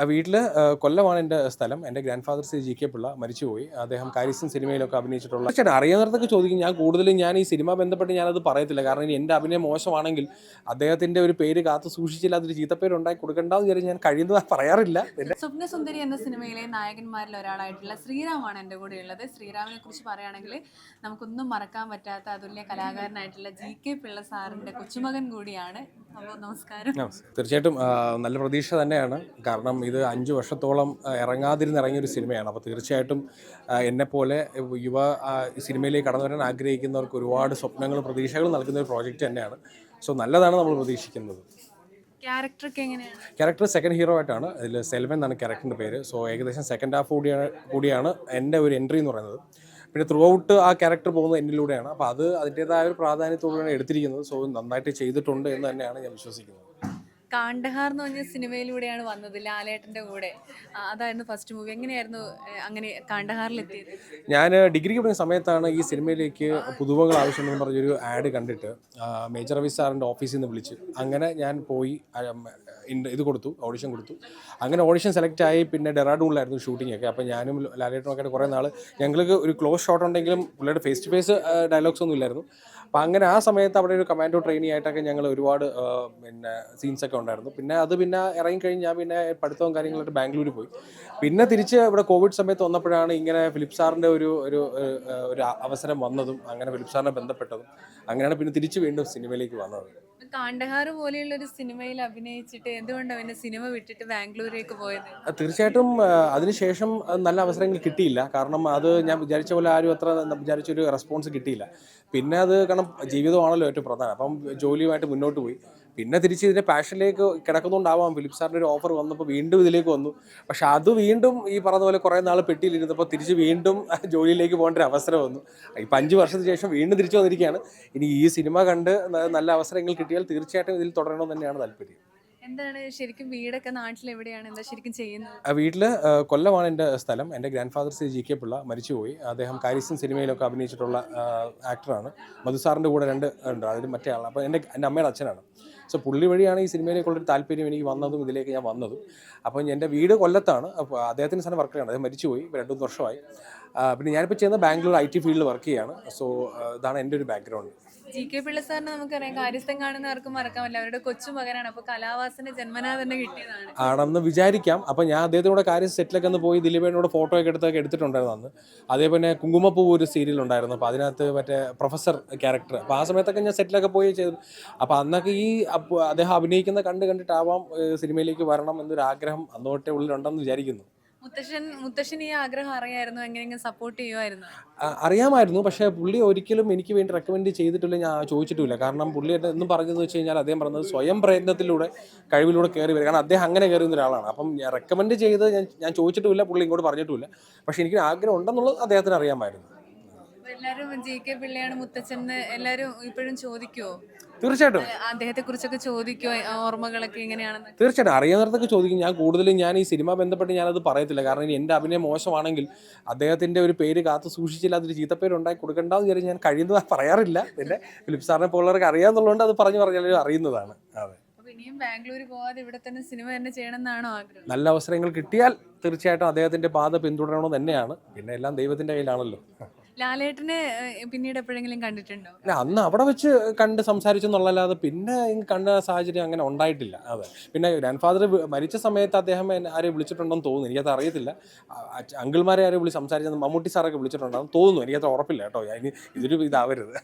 ആ വീട്ടിൽ കൊല്ലമാണ് എന്റെ സ്ഥലം. എന്റെ grand father Shri G K Pillai മരിച്ചുപോയി. അദ്ദേഹം കാരിസൻ സിനിമയിലൊക്കെ അഭിനയിച്ചിട്ടുള്ള ചേട്ടാ അറിയാവുന്നതൊക്കെ ചോദിക്കും ഞാൻ കൂടുതലും ഞാൻ ഈ സിനിമ ബന്ധപ്പെട്ട് ഞാനത് പറയത്തില്ല. കാരണം ഇനി എന്റെ അഭിനയം മോശമാണെങ്കിൽ അദ്ദേഹത്തിന്റെ ഒരു പേര് കാത്തു സൂക്ഷിച്ചില്ല അതൊരു ചീത്തപ്പേര് ഉണ്ടാക്കി കൊടുക്കേണ്ടതെന്ന് വിചാരിച്ച് ഞാൻ കഴിയുന്നത് പറയാറില്ല. സ്വപ്നസുന്ദരി എന്ന സിനിമയിലെ നായകന്മാരിൽ ഒരാളായിട്ടുള്ള ശ്രീറാമാണ് എന്റെ കൂടെ ഉള്ളത് ശ്രീറാമിനെ കുറിച്ച് പറയുകയാണെങ്കിൽ നമുക്കൊന്നും മറക്കാൻ പറ്റാത്ത അതുല്യ കലാകാരനായിട്ടുള്ള ജി കെ പിള്ള സാറിന്റെ കൊച്ചുമകൻ കൂടിയാണ്. അപ്പോൾ നമസ്കാരം. തീർച്ചയായിട്ടും നല്ല പ്രതീക്ഷ തന്നെയാണ്. കാരണം ഇത് അഞ്ച് വർഷത്തോളം ആ, ഇറങ്ങാതിരുന്ന് ഇറങ്ങിയ ഒരു സിനിമയാണ്. അപ്പോൾ തീർച്ചയായിട്ടും എന്നെപ്പോലെ യുവ സിനിമയിലേക്ക് കടന്നു വരാൻ ആഗ്രഹിക്കുന്നവർക്ക് ഒരുപാട് സ്വപ്നങ്ങളും പ്രതീക്ഷകളും നൽകുന്ന ഒരു പ്രോജക്റ്റ് തന്നെയാണ്. സോ നല്ലതാണ് നമ്മൾ പ്രതീക്ഷിക്കുന്നത്. ക്യാരക്ടർ സെക്കൻഡ് ഹീറോ ആയിട്ടാണ്. അതിൽ സെൽവൻ എന്നാണ് ക്യാരക്ടറിന്റെ പേര്. സോ ഏകദേശം സെക്കൻഡ് ഹാഫ് കൂടിയാണ് കൂടിയാണ് എന്റെ ഒരു എൻട്രി എന്ന് പറയുന്നത്. പിന്നെ ത്രൂ ഔട്ട് ആ ക്യാരക്ടർ പോകുന്നത് എന്നിലൂടെയാണ്. അപ്പോൾ അത് അതിന്റേതായ ഒരു പ്രാധാന്യത്തോടെയാണ് എടുത്തിരിക്കുന്നത്. സോ നന്നായിട്ട് ചെയ്തിട്ടുണ്ട് എന്ന് തന്നെയാണ് ഞാൻ വിശ്വസിക്കുന്നത്. കാണ്ഡഹാർ എന്ന് പറഞ്ഞ സിനിമയിലൂടെയാണ് വന്നത് ലാലേട്ടന്റെ കൂടെ. അതായിരുന്നു ഫസ്റ്റ് മൂവി എങ്ങനെയായിരുന്നു അങ്ങനെ കാണ്ഡഹാറിൽ എത്തിയത്? ഞാൻ ഡിഗ്രിക്ക് പഠിക്കുന്ന സമയത്താണ് ഈ സിനിമയിലേക്ക് പുതുമകൾ ആവശ്യമെന്ന് പറഞ്ഞൊരു ആഡ് കണ്ടിട്ട് മേജർ രവി സാറിന്റെ ഓഫീസിൽ നിന്ന് വിളിച്ച്. അങ്ങനെ ഞാൻ പോയി ഇത് കൊടുത്തു ഓഡിഷൻ കൊടുത്തു. അങ്ങനെ ഓഡിഷൻ സെലക്ട് ആയി പിന്നെ ഡെറാഡൂണിലായിരുന്നു ഷൂട്ടിംഗ് ഒക്കെ. അപ്പോൾ ഞാനും ലാലേട്ടനും ഒക്കെ കുറേ നാൾ ഞങ്ങൾക്ക് ഒരു ക്ലോസ് ഷോട്ട് ഉണ്ടെങ്കിലും പുള്ളിയുടെ ഫേസ് ടു ഫേസ് ഡയലോഗ്സ് ഒന്നും ഇല്ലായിരുന്നു. അപ്പോൾ അങ്ങനെ ആ സമയത്ത് അവിടെ ഒരു കമാൻഡോ ട്രെയിനി ആയിട്ടൊക്കെ ഞങ്ങൾ ഒരുപാട് പിന്നെ സീൻസ് ഒക്കെ ഉണ്ടായിരുന്നു. പിന്നെ അത് പിന്നെ ഇറങ്ങിക്കഴിഞ്ഞ് ഞാൻ പിന്നെ പഠിത്തവും കാര്യങ്ങളായിട്ട് ബാംഗ്ലൂർ പോയി. പിന്നെ തിരിച്ച് ഇവിടെ കോവിഡ് സമയത്ത് വന്നപ്പോഴാണ് ഇങ്ങനെ ഫിലിപ്പ് സാറിന്റെ ഒരു ഒരു ഒരു, അവസരം വന്നതും അങ്ങനെ ഫിലിപ്പ് സാറിനെ ബന്ധപ്പെട്ടതും. അങ്ങനെയാണ് പിന്നെ തിരിച്ച് വീണ്ടും സിനിമയിലേക്ക് വന്നത്. കാണ്ഡഹാർ പോലെയുള്ള ഒരു സിനിമയിൽ അഭിനയിച്ചിട്ട് എന്തുകൊണ്ടാണ് പിന്നെ സിനിമ വിട്ടിട്ട് ബാംഗ്ലൂരേക്ക് പോയത്? തീർച്ചയായിട്ടും അതിനുശേഷം നല്ല അവസരങ്ങൾ കിട്ടിയില്ല. കാരണം അത് ഞാൻ വിചാരിച്ച പോലെ ആരും അത്ര വിചാരിച്ചൊരു റെസ്പോൺസ് കിട്ടിയില്ല. പിന്നെ അത് കാരണം ജീവിതമാണല്ലോ ഏറ്റവും പ്രധാനം. അപ്പം ജോലിയുമായിട്ട് മുന്നോട്ട് പോയി. പിന്നെ തിരിച്ച് ഇതിന്റെ പാഷനിലേക്ക് കിടക്കുന്നുണ്ടാവാം. ഫിലിപ്പ് സാറിന്റെ ഒരു ഓഫർ വന്നപ്പോൾ വീണ്ടും ഇതിലേക്ക് വന്നു. പക്ഷെ അത് വീണ്ടും ഈ പറഞ്ഞ പോലെ കുറേ നാൾ പെട്ടിയിലിരുന്നപ്പോൾ തിരിച്ച് വീണ്ടും ജോലിയിലേക്ക് പോകേണ്ട ഒരു അവസരം വന്നു. ഇപ്പം അഞ്ച് വർഷത്തിന് ശേഷം വീണ്ടും തിരിച്ചു വന്നിരിക്കുകയാണ്. ഇനി ഈ സിനിമ കണ്ട് നല്ല അവസരങ്ങൾ കിട്ടിയാൽ തീർച്ചയായിട്ടും ഇതിൽ തുടരണമെന്ന് തന്നെയാണ് താല്പര്യം. എന്താണ് ശരിക്കും വീടൊക്കെ നാട്ടിൽ എവിടെയാണ്? എന്താ ശരിക്കും ചെയ്യുന്നത്? വീട്ടിൽ ആ, കൊല്ലമാണ് എന്റെ സ്ഥലം. എന്റെ grand father Shri G K Pillai മരിച്ചുപോയി. അദ്ദേഹം കാരിസ്യൻ സിനിമയിലൊക്കെ അഭിനയിച്ചിട്ടുള്ള ആക്ടറാണ് മധു സാറിന്റെ കൂടെ രണ്ട് ഉണ്ട്. അതിൽ മറ്റേ ആളാണ്. അപ്പോൾ എന്റെ എന്റെ അമ്മയുടെ അച്ഛനാണ്. സോ പുള്ളി വഴിയാണ് ഈ സിനിമയിലേക്കുള്ളൊരു താല്പര്യം എനിക്ക് വന്നതും ഇതിലേക്ക് ഞാൻ വന്നതും. അപ്പോൾ എന്റെ വീട് കൊല്ലത്താണ്. അപ്പോൾ അദ്ദേഹത്തിന്റെ സ്ഥലം വർക്ക് അദ്ദേഹം മരിച്ചുപോയി. രണ്ട് മൂന്ന് വർഷമായി. പിന്നെ ഞാനിപ്പോൾ ചെയ്യുന്ന ബാംഗ്ലൂർ ഐ ടി ഫീൽഡിൽ വർക്ക് ചെയ്യാണ്. സോ ഇതാണ് എന്റെ ഒരു ബാക്ക്ഗ്രൗണ്ട് ജി കെ പിള്ള സാറിനെ നമുക്കറിയാം കാര്യസ്ഥം കാണുന്നവർക്കും മറക്കാൻ പറ്റില്ല. അവരുടെ കൊച്ചുമകനാണ് അപ്പൊ കലാവാസന ജന്മനാ തന്നെ കിട്ടിയതാണ്. ആണെന്ന് വിചാരിക്കാം. അപ്പോൾ ഞാൻ അദ്ദേഹത്തിനോട് കാര്യം സെറ്റിലൊക്കെ ഒന്ന് പോയി ദിലീപേനോട് ഫോട്ടോ ഒക്കെ എടുത്തൊക്കെ എടുത്തിട്ടുണ്ടായിരുന്നു അന്ന്. അതേപോലെ കുങ്കുമപ്പൂ ഒരു സീരിയൽ ഉണ്ടായിരുന്നു. അപ്പോൾ അതിനകത്ത് മറ്റേ പ്രൊഫസർ ക്യാരക്ടർ അപ്പോൾ ആ സമയത്തൊക്കെ ഞാൻ സെറ്റിലൊക്കെ പോയി ചെയ്തു. അപ്പോൾ അന്നൊക്കെ ഈ അദ്ദേഹം അഭിനയിക്കുന്ന കണ്ട് കണ്ടിട്ടാവാം സിനിമയിലേക്ക് വരണം എന്നൊരു ആഗ്രഹം അന്നോട്ടേ ഉള്ളിലുണ്ടെന്ന് വിചാരിക്കുന്നു. മുത്തശ്ശൻ മുത്തശ്ശൻ ഈ ആഗ്രഹം അറിയായിരുന്നു എങ്ങനെയെങ്കിലും സപ്പോർട്ട് ചെയ്യുമായിരുന്നു അറിയാമായിരുന്നു പക്ഷേ പുള്ളി ഒരിക്കലും എനിക്ക് വേണ്ടി റെക്കമെൻഡ് ചെയ്തിട്ടില്ല ഞാൻ ചോദിച്ചിട്ടില്ല കാരണം പുള്ളി എന്ന് പറഞ്ഞതെന്ന് വെച്ച് കഴിഞ്ഞാൽ അദ്ദേഹം പറഞ്ഞത് സ്വയം പ്രയത്നത്തിലൂടെ കഴിവിലൂടെ കയറി വരിക. കാരണം അദ്ദേഹം അങ്ങനെ കയറി ഒരാളാണ്. അപ്പം ഞാൻ റെക്കമെൻഡ് ചെയ്ത് ഞാൻ ഞാൻ ചോദിച്ചിട്ടുമില്ല പുള്ളി ഇങ്ങോട്ട് പറഞ്ഞിട്ടില്ല പക്ഷേ എനിക്ക് ആഗ്രഹം ഉണ്ടെന്നുള്ളത് അദ്ദേഹത്തിന് അറിയാമായിരുന്നു. എല്ലാവരും ജി കെ പിള്ളയാണ് മുത്തച്ഛൻ എല്ലാവരും ഇപ്പോഴും ചോദിക്കുവോ? തീർച്ചയായിട്ടും. അദ്ദേഹത്തെ കുറിച്ചൊക്കെ ചോദിക്കുവോ? ഓർമ്മകളൊക്കെ എങ്ങനെയാണെന്ന്? തീർച്ചയായിട്ടും. അറിയാവുന്നിടത്തൊക്കെ ചോദിക്കും. ഞാൻ കൂടുതലും ഞാൻ ഈ സിനിമ ബന്ധപ്പെട്ട് ഞാനത് പറയത്തില്ല. കാരണം ഇനി എന്റെ അഭിനയം മോശമാണെങ്കിൽ അദ്ദേഹത്തിന്റെ ഒരു പേര് കാത്തു സൂക്ഷിച്ചില്ല അതൊരു ചീത്തപ്പേര് ഉണ്ടാക്കി കൊടുക്കണ്ടെന്ന് വിചാരിച്ച് ഞാൻ കഴിയുന്നത് പറയാറില്ല. പിന്നെ ഫിലിപ്പ് സാറിനെ പോലുള്ളവർക്ക് അറിയാമെന്നുള്ളതുകൊണ്ട് അത് പറഞ്ഞു പറഞ്ഞാലും അറിയുന്നതാണ്. അതെ. ഇനിയും ബാംഗ്ലൂർ പോവാതെ ഇവിടെ തന്നെ സിനിമ തന്നെ ചെയ്യണമെന്നാണോ ആഗ്രഹം? നല്ല അവസരങ്ങൾ കിട്ടിയാൽ തീർച്ചയായിട്ടും അദ്ദേഹത്തിന്റെ പാത പിന്തുടരണമെന്ന് തന്നെയാണ്. പിന്നെ എല്ലാം ദൈവത്തിന്റെ കയ്യിലാണല്ലോ. ലാലേട്ടനെ പിന്നീട് എപ്പോഴെങ്കിലും കണ്ടിട്ടുണ്ടോ? അല്ല അന്ന് അവിടെ വെച്ച് കണ്ട് സംസാരിച്ചെന്നുള്ളല്ലാതെ പിന്നെ ഇങ്ങ് കണ്ട സാഹചര്യം അങ്ങനെ ഉണ്ടായിട്ടില്ല. അതെ പിന്നെ ഗ്രാൻഡ് ഫാദർ മരിച്ച സമയത്ത് അദ്ദേഹം എന്നെ വിളിച്ചിട്ടുണ്ടോ എന്ന് തോന്നുന്നു. എനിക്കത് അറിയത്തില്ല. അങ്കിൾമാരെ ആരെയും വിളി സംസാരിച്ചത് മമ്മൂട്ടി സാറൊക്കെ വിളിച്ചിട്ടുണ്ടെന്ന് തോന്നുന്നു. എനിക്കത് ഉറപ്പില്ല കേട്ടോ. ഇനി ഇതൊരു ഇതാവരുത്.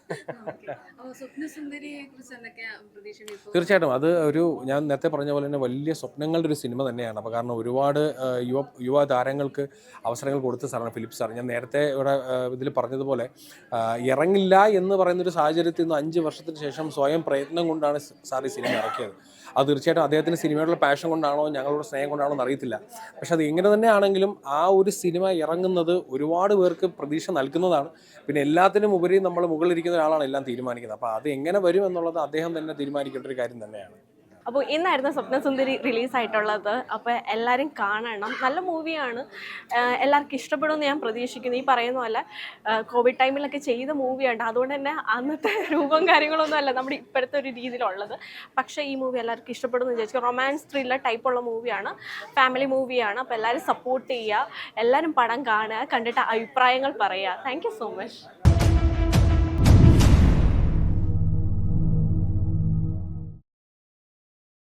അപ്പൊ സ്വപ്നസുന്ദരിയെ കുറിച്ച് എന്തൊക്കെയാ പ്രതീക്ഷകൾ ഇപ്പോൾ തീർച്ചയായിട്ടും. അത് ഒരു ഞാൻ നേരത്തെ പറഞ്ഞ പോലെ തന്നെ വലിയ സ്വപ്നങ്ങളുടെ ഒരു സിനിമ തന്നെയാണ്. അപ്പോൾ കാരണം ഒരുപാട് ആ, യുവ യുവ താരങ്ങൾക്ക് അവസരങ്ങൾ കൊടുത്ത സാറാണ് ഫിലിപ്പ് സാർ ഞാൻ നേരത്തെ ഇവിടെ ഇതിൽ പറഞ്ഞതുപോലെ ഇറങ്ങില്ല എന്ന് പറയുന്നൊരു സാഹചര്യത്തിൽ നിന്ന് അഞ്ച് വർഷത്തിന് ശേഷം സ്വയം പ്രയത്നം കൊണ്ടാണ് സാർ ഈ സിനിമ ഇറക്കിയത്. അത് തീർച്ചയായിട്ടും അദ്ദേഹത്തിന് സിനിമയോടുള്ള പാഷൻ കൊണ്ടാണോ ഞങ്ങളുടെ സ്നേഹം കൊണ്ടാണോ എന്ന് അറിയത്തില്ല. പക്ഷെ അത് എങ്ങനെ തന്നെ ആണെങ്കിലും ആ ഒരു സിനിമ ഇറങ്ങുന്നത് ഒരുപാട് പേർക്ക് പ്രതീക്ഷ നൽകുന്നതാണ്. പിന്നെ എല്ലാത്തിനും ഉപരി നമ്മൾ മുകളിലിരിക്കുന്ന ഒരാളാണ് എല്ലാം തീരുമാനിക്കുന്നത്. അപ്പോൾ അത് എങ്ങനെ വരും എന്നുള്ളത് അദ്ദേഹം തന്നെ തീരുമാനിക്കേണ്ട ഒരു കാര്യം തന്നെയാണ്. അപ്പോൾ ഇന്നായിരുന്നു സ്വപ്നസുന്ദരി റിലീസായിട്ടുള്ളത്. അപ്പോൾ എല്ലാവരും കാണണം. നല്ല മൂവിയാണ്. എല്ലാവർക്കും ഇഷ്ടപ്പെടുമെന്ന് ഞാൻ പ്രതീക്ഷിക്കുന്നു. ഈ പറയുന്ന പോലെ കോവിഡ് ടൈമിലൊക്കെ ചെയ്ത മൂവിയാണ്. അതുകൊണ്ട് തന്നെ അന്നത്തെ രൂപം കാര്യങ്ങളൊന്നും അല്ല നമ്മുടെ ഇപ്പോഴത്തെ ഒരു രീതിയിലുള്ളത്. പക്ഷേ ഈ മൂവി എല്ലാവർക്കും ഇഷ്ടപ്പെടുമെന്ന് വിചാരിച്ചു. റൊമാൻസ് ത്രില്ലർ ടൈപ്പുള്ള മൂവിയാണ്. ഫാമിലി മൂവിയാണ്. അപ്പോൾ എല്ലാവരും സപ്പോർട്ട് ചെയ്യുക. എല്ലാവരും പടം കാണുക. കണ്ടിട്ട് അഭിപ്രായങ്ങൾ പറയുക. Thank so much